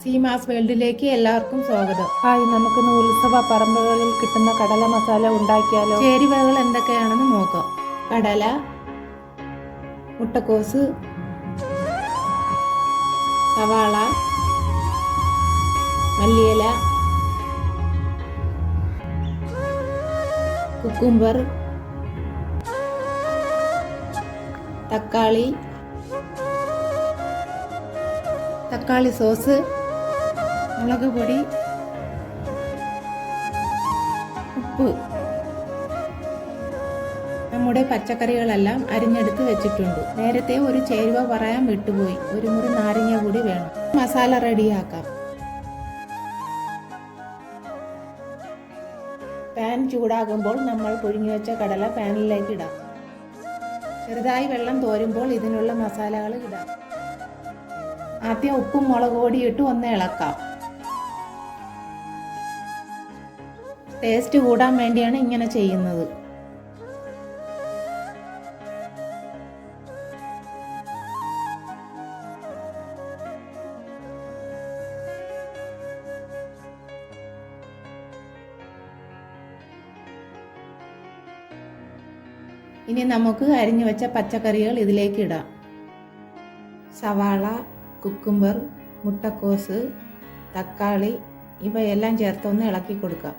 സീമാസ് വേൾഡിലേക്ക് എല്ലാവർക്കും സ്വാഗതം. ഹായ് നമുക്കിന്ന് ഉത്സവ പറമ്പുകളിൽ കിട്ടുന്ന കടല മസാല ഉണ്ടാക്കിയാലോ? ചേരുവകൾ എന്തൊക്കെയാണെന്ന് നോക്കാം. കടല മുട്ടക്കോസ് സവാള മല്ലിയില കുക്കുംബർ തക്കാളി തക്കാളി സോസ് മുളക് പൊടി ഉപ്പ് നമ്മുടെ പച്ചക്കറികളെല്ലാം അരിഞ്ഞെടുത്ത് വെച്ചിട്ടുണ്ട്. നേരത്തെ ഒരു ചേരുവ പറയാൻ വിട്ടുപോയി. ഒരു മുറി നാരങ്ങ കൂടി വേണം. മസാല റെഡിയാക്കാം. പാൻ ചൂടാകുമ്പോൾ നമ്മൾ പുഴുങ്ങി വെച്ച കടല പാനിലേക്ക് ഇടാം. ചെറുതായി വെള്ളം തോരുമ്പോൾ ഇതിനുള്ള മസാലകൾ ഇടാം. ആദ്യം ഉപ്പും മുളക് പൊടി ഒന്ന് ഇളക്കാം. ടേസ്റ്റ് കൂടാൻ വേണ്ടിയാണ് ഇങ്ങനെ ചെയ്യുന്നത്. ഇനി നമുക്ക് അരിഞ്ഞു വെച്ച പച്ചക്കറികൾ ഇതിലേക്ക് ഇടാം. സവാള കുക്കുംബർ മുട്ടക്കോസ് തക്കാളി ഇവയെല്ലാം ചേർത്തൊന്ന് ഇളക്കി കൊടുക്കാം.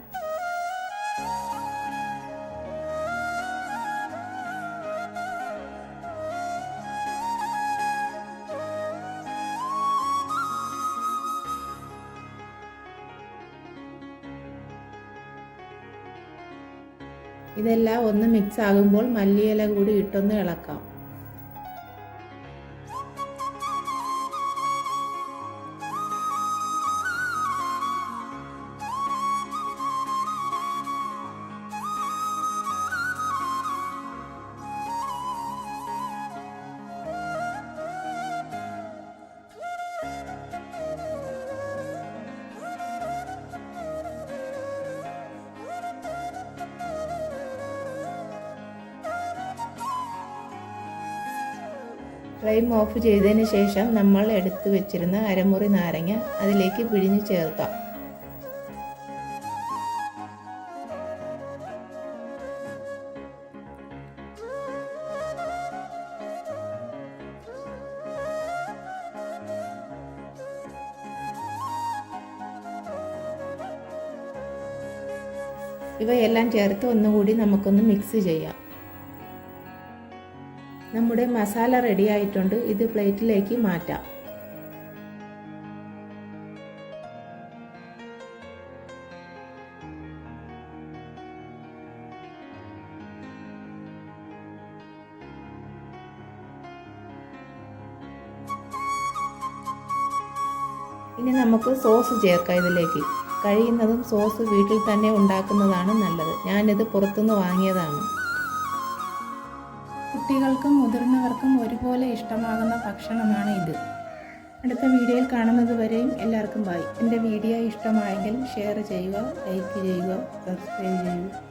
ഇതെല്ലാം ഒന്ന് മിക്സ് ആകുമ്പോൾ മല്ലിയില കൂടി ഇട്ടൊന്ന് ഇളക്കാം. ഫ്ലെയിം ഓഫ് ചെയ്തതിന് ശേഷം നമ്മൾ എടുത്തു വെച്ചിരുന്ന അരമുറി നാരങ്ങ അതിലേക്ക് പിഴിഞ്ഞ് ചേർക്കാം. ഇവയെല്ലാം ചേർത്ത് ഒന്നുകൂടി നമുക്കൊന്ന് മിക്സ് ചെയ്യാം. നമ്മുടെ മസാല റെഡി ആയിട്ടുണ്ട്. ഇത് പ്ലേറ്റിലേക്ക് മാറ്റാം. ഇനി നമുക്ക് സോസ് ചേർക്കാം ഇതിലേക്ക്. കഴിയുന്നതും സോസ് വീട്ടിൽ തന്നെ ഉണ്ടാക്കുന്നതാണ് നല്ലത്. ഞാനിത് പുറത്തുനിന്ന് വാങ്ങിയതാണ്. കുട്ടികൾക്കും മുതിർന്നവർക്കും ഒരുപോലെ ഇഷ്ടമാകുന്ന ഭക്ഷണമാണ് ഇത്. അടുത്ത വീഡിയോയിൽ കാണുന്നത് വരെയും എല്ലാവർക്കും ബൈ എന്റെ വീഡിയോ ഇഷ്ടമായെങ്കിൽ ഷെയർ ചെയ്യുക ലൈക്ക് ചെയ്യുക സബ്സ്ക്രൈബ് ചെയ്യുക.